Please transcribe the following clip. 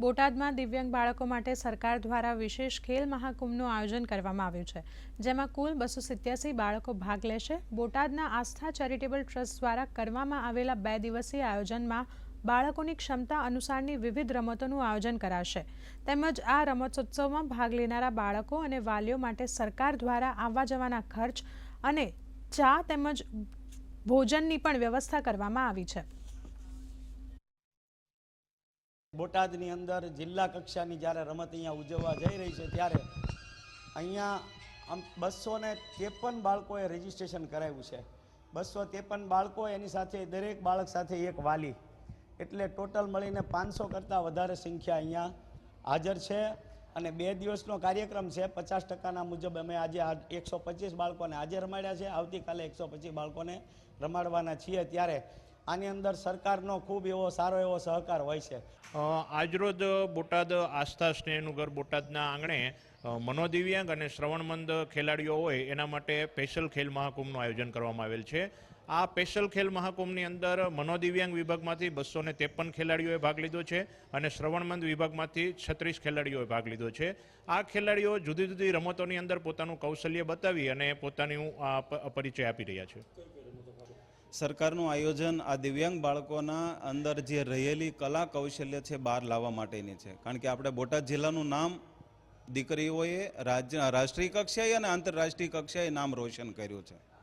બોટાદમાં દિવ્યાંગ બાળકો માટે સરકાર દ્વારા વિશેષ ખેલ મહાકુંભનું આયોજન કરવામાં આવ્યું છે, જેમાં કુલ બસો સિત્યાસી બાળકો ભાગ લેશે. બોટાદના આસ્થા ચેરિટેબલ ટ્રસ્ટ દ્વારા કરવામાં આવેલા બે દિવસીય આયોજનમાં બાળકોની ક્ષમતા અનુસારની વિવિધ રમતોનું આયોજન કરાશે. તેમજ આ રમતોત્સવમાં ભાગ લેનારા બાળકો અને વાલીઓ માટે સરકાર દ્વારા આવવા જવાના ખર્ચ અને ચા તેમજ ભોજનની પણ વ્યવસ્થા કરવામાં આવી છે. બોટાદની અંદર જિલ્લા કક્ષાની જ્યારે રમત અહીંયા ઉજવવા જઈ રહી છે ત્યારે અહીંયા આમ બસો ને ત્રેપન બાળકોએ રજીસ્ટ્રેશન કરાવ્યું છે. બસો ત્રેપન બાળકો એની સાથે દરેક બાળક સાથે એક વાલી. એટલે ટોટલ મળીને પાંચસો કરતાં વધારે સંખ્યા અહીંયા હાજર છે અને બે દિવસનો કાર્યક્રમ છે. પચાસ ટકાના મુજબ અમે આજે એકસો પચીસ બાળકોને આજે રમાડ્યા છે. આવતીકાલે એકસો પચીસ બાળકોને રમાડવાના છીએ. ત્યારે આની અંદર સરકારનો ખૂબ એવો સારો એવો સહકાર હોય છે. આજરોજ બોટાદ આસ્થા સ્નેહનું ઘર બોટાદના આંગણે મનોદિવ્યાંગ અને શ્રવણમંદ ખેલાડીઓ હોય એના માટે સ્પેશિયલ ખેલ મહાકુંભનું આયોજન કરવામાં આવેલ છે. આ સ્પેશિયલ ખેલ મહાકુંભની અંદર મનોદિવ્યાંગ વિભાગમાંથી બસો ને ત્રેપન ખેલાડીઓએ ભાગ લીધો છે અને શ્રવણમંદ વિભાગમાંથી છત્રીસ ખેલાડીઓએ ભાગ લીધો છે. આ ખેલાડીઓ જુદી જુદી રમતોની અંદર પોતાનું કૌશલ્ય બતાવી અને પોતાનું પરિચય આપી રહ્યા છે. સરકારનું આયોજન આ દિવ્યાંગ બાળકોના અંદર જે રહેલી કલા કૌશલ્ય છે બહાર લાવવા માટેની છે. કારણ કે આપણે બોટાદ જિલ્લાનું નામ દીકરીઓએ રાજ્ય, રાષ્ટ્રીય કક્ષાએ અને આંતરરાષ્ટ્રીય કક્ષાએ નામ રોશન કર્યું છે.